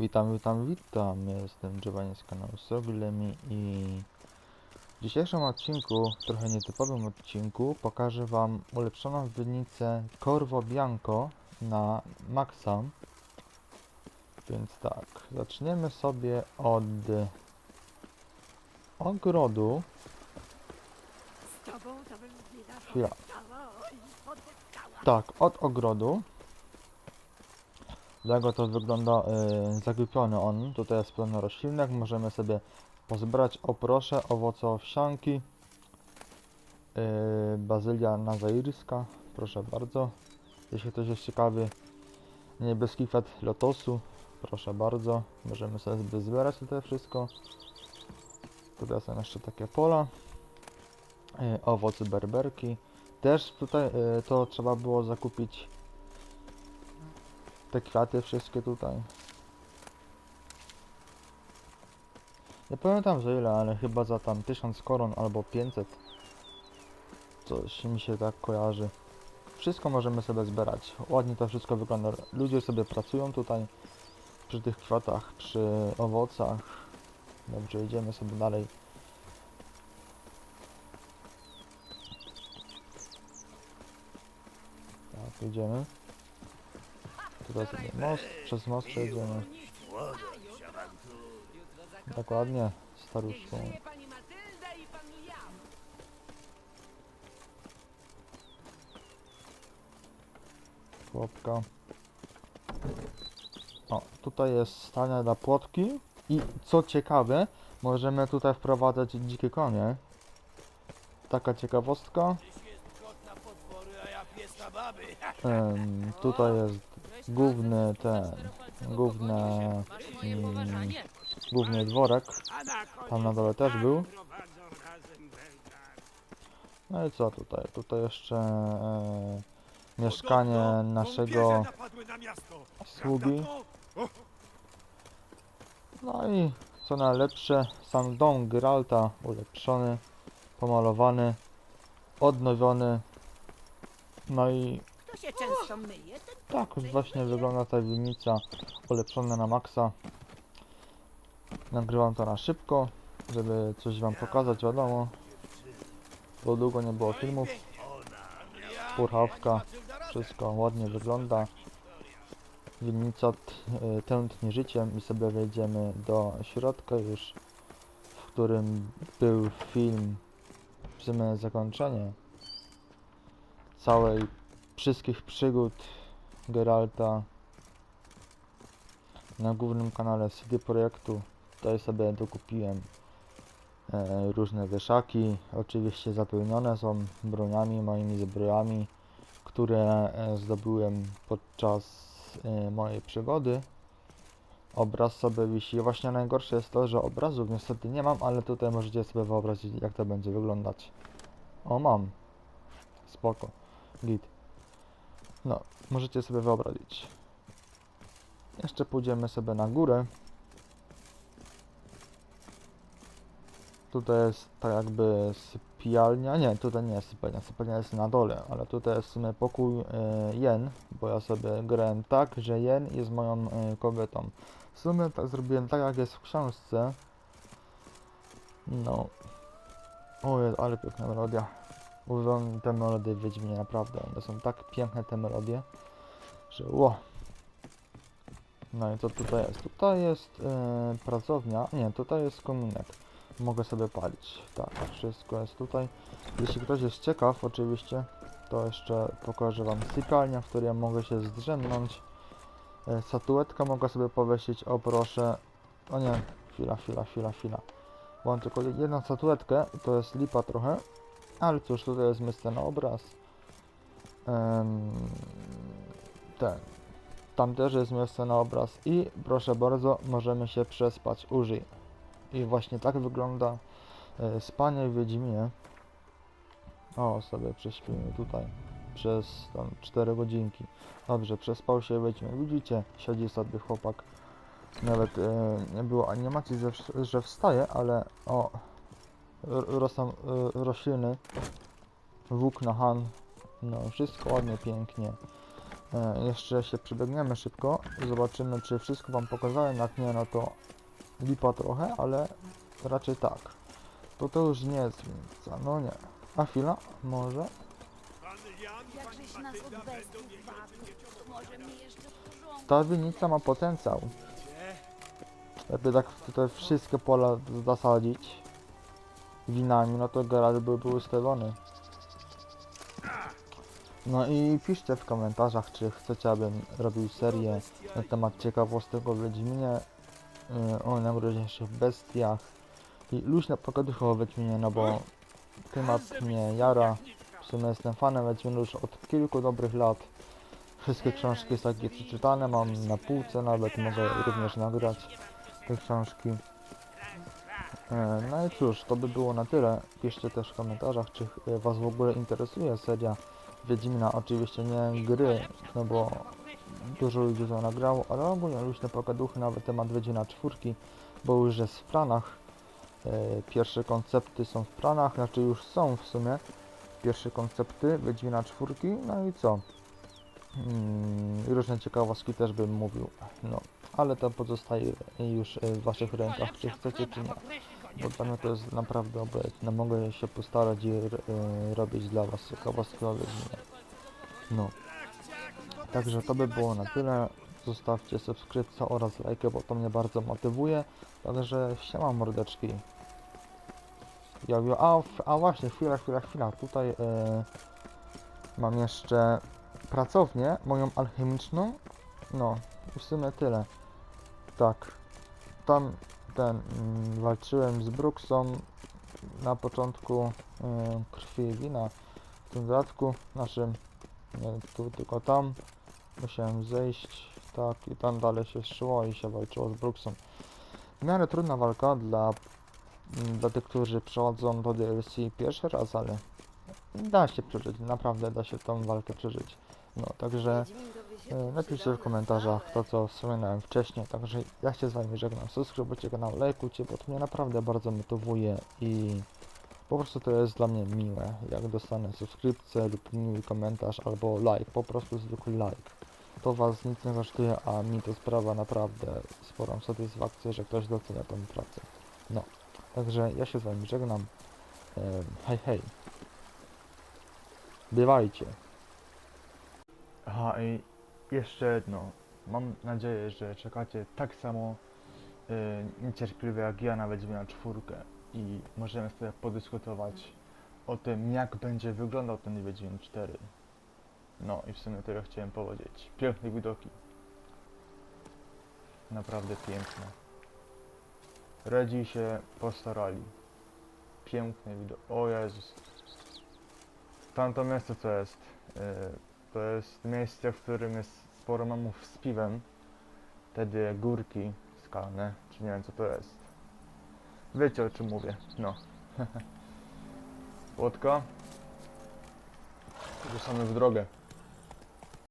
Witam, witam, witam. Ja Jestem Giovanni z kanału Soglemi i w dzisiejszym odcinku, trochę nietypowym odcinku, pokażę Wam ulepszoną winnicę Corvo Bianco na Maxa. Więc tak, zaczniemy sobie od ogrodu. Z tobą to bym nie Chwila. Tak, od ogrodu. Dlatego to wygląda y, zagubiony on. Tutaj jest pełno roślinek. Możemy sobie pozbierać oprosze, owoce owsianki. Y, bazylia nazairska. Proszę bardzo. Jeśli ktoś jest ciekawy, niebieski kwiat lotosu. Proszę bardzo. Możemy sobie zbierać tutaj wszystko. Tutaj są jeszcze takie pola. Y, owoce berberki. Też tutaj y, to trzeba było zakupić te kwiaty wszystkie tutaj. Nie pamiętam za ile, ale chyba za tam 1000 koron albo 500. Coś mi się tak kojarzy. Wszystko możemy sobie zbierać. Ładnie to wszystko wygląda. Ludzie sobie pracują tutaj przy tych kwiatach, przy owocach. Dobrze, idziemy sobie dalej. Tak, idziemy. Tutaj sobie most, przez most przejdziemy. Dokładnie, staruszką. Chłopka. O, tutaj jest stania dla płotki. I co ciekawe, możemy tutaj wprowadzać dzikie konie. Taka ciekawostka. Tutaj jest główny ten, główny, mm, główny dworek. Tam na dole też był. No i co tutaj? Tutaj jeszcze e, mieszkanie naszego sługi. No i co najlepsze, sam dom Geralta ulepszony, pomalowany, odnowiony. No i Kto się często myje, ten tak już właśnie wygląda ta winnica ulepszona na maksa. Nagrywam to na szybko, żeby coś wam pokazać, wiadomo. Bo długo nie było filmów. Purchawka, wszystko ładnie wygląda. Winnica t- y, tętni życiem i sobie wejdziemy do środka już, w którym był film, w sumie zakończenie całej, wszystkich przygód Geralta na głównym kanale CD Projektu. Tutaj sobie dokupiłem e, różne wieszaki, oczywiście zapełnione są broniami, moimi zbrojami, które e, zdobyłem podczas e, mojej przygody. Obraz sobie wisi. Właśnie najgorsze jest to, że obrazów niestety nie mam, ale tutaj możecie sobie wyobrazić jak to będzie wyglądać. O, mam. Spoko. Git. No, możecie sobie wyobrazić. Jeszcze pójdziemy sobie na górę. Tutaj jest tak jakby sypialnia. Nie, tutaj nie jest sypialnia. Sypialnia jest na dole, ale tutaj jest w sumie pokój e, Jen, bo ja sobie grałem tak, że Jen jest moją e, kobietą. W sumie tak zrobiłem tak, jak jest w książce. No. O, ale piękna melodia. Uwielbiam te melodie w Wiedźminie, naprawdę. One są tak piękne te melodie, że ło. No i co tutaj jest? Tutaj jest e, pracownia. Nie, tutaj jest kominek. Mogę sobie palić. Tak, wszystko jest tutaj. Jeśli ktoś jest ciekaw, oczywiście, to jeszcze pokażę wam sypialnię, w której mogę się zdrzemnąć. Statuetkę mogę sobie powiesić. O proszę. O nie, chwila, chwila, chwila, chwila. Mam tylko jedną statuetkę, to jest lipa trochę. Ale cóż, tutaj jest miejsce na obraz. Ten. Tam też jest miejsce na obraz. I proszę bardzo, możemy się przespać. Użyj. I właśnie tak wygląda e, spanie w Wiedźminie. O, sobie prześpimy tutaj przez tam 4 godzinki. Dobrze, przespał się Wiedźmin. Widzicie, siedzi sobie chłopak. Nawet e, nie było animacji, że, wstaje, ale o, rosną y, rośliny, włókna han, no wszystko ładnie, pięknie. E, jeszcze się przebiegniemy szybko zobaczymy, czy wszystko wam pokazałem. Jak nie, no to lipa trochę, ale raczej tak. To to już nie jest winnica, no nie. A chwila, może? Ta winnica ma potencjał. Jakby tak tutaj wszystkie pola zasadzić winami, no to Geralt by był. No i piszcie w komentarzach, czy chcecie, abym robił serię na temat ciekawostek o Wiedźminie, o najmroźniejszych bestiach i luźne pogaduchy o Wiedźminie, no bo temat mnie jara. W sumie jestem fanem Wiedźmina już od kilku dobrych lat. Wszystkie książki są takie przeczytane, mam na półce nawet, mogę również nagrać te książki. E, No i cóż, to by było na tyle. Piszcie też w komentarzach, czy e, Was w ogóle interesuje seria Wiedźmina. Oczywiście nie gry, no bo dużo ludzi to nagrało, ale ogólnie luźne pogaduchy nawet temat Wiedźmina czwórki, bo już jest w planach. E, Pierwsze koncepty są w planach, znaczy już są w sumie pierwsze koncepty Wiedźmina czwórki, no i co? Mm, i różne ciekawostki też bym mówił, no, ale to pozostaje już w waszych rękach, czy chcecie, czy nie, bo dla mnie to jest naprawdę obojętne, mogę się postarać i e, robić dla was ciekawostki o Wiedźminie. No, także to by było na tyle, zostawcie subskrypcję oraz lajkę, bo to mnie bardzo motywuje, także siema mordeczki. Ja, ja, a, a właśnie, chwila, chwila, chwila, tutaj e, mam jeszcze pracownię, moją alchemiczną. No, w sumie tyle. Tak. Tam ten mm, walczyłem z Bruksą na początku y, krwi wina. W tym dodatku naszym nie tu tylko tam musiałem zejść. Tak, i tam dalej się szło i się walczyło z Bruksą. W miarę trudna walka dla, mm, dla tych, którzy przechodzą do DLC pierwszy raz, ale da się przeżyć, naprawdę da się tą walkę przeżyć. No, także napiszcie w komentarzach to, co wspominałem wcześniej. Także ja się z Wami żegnam. Subskrybujcie kanał, lajkujcie, bo to mnie naprawdę bardzo motywuje i po prostu to jest dla mnie miłe, jak dostanę subskrypcję lub miły komentarz albo like, po prostu zwykły like. To Was nic nie kosztuje, a mi to sprawia naprawdę sporą satysfakcję, że ktoś docenia tą pracę. No, także ja się z Wami żegnam. E, hej, hej. Bywajcie. Aha, i jeszcze jedno. Mam nadzieję, że czekacie tak samo y, niecierpliwie jak ja na Wiedźmina czwórkę i możemy sobie podyskutować o tym, jak będzie wyglądał ten Wiedźmin 4. No i w sumie tyle chciałem powiedzieć. Piękne widoki. Naprawdę piękne. Redzi się postarali. Piękne widoki. O Jezus. Tamto miejsce co jest? Y, to jest miejsce, w którym jest sporo mamów z piwem. Wtedy górki skalne, czy nie wiem co to jest. Wiecie o czym mówię, no. Łódka. Ruszamy w drogę.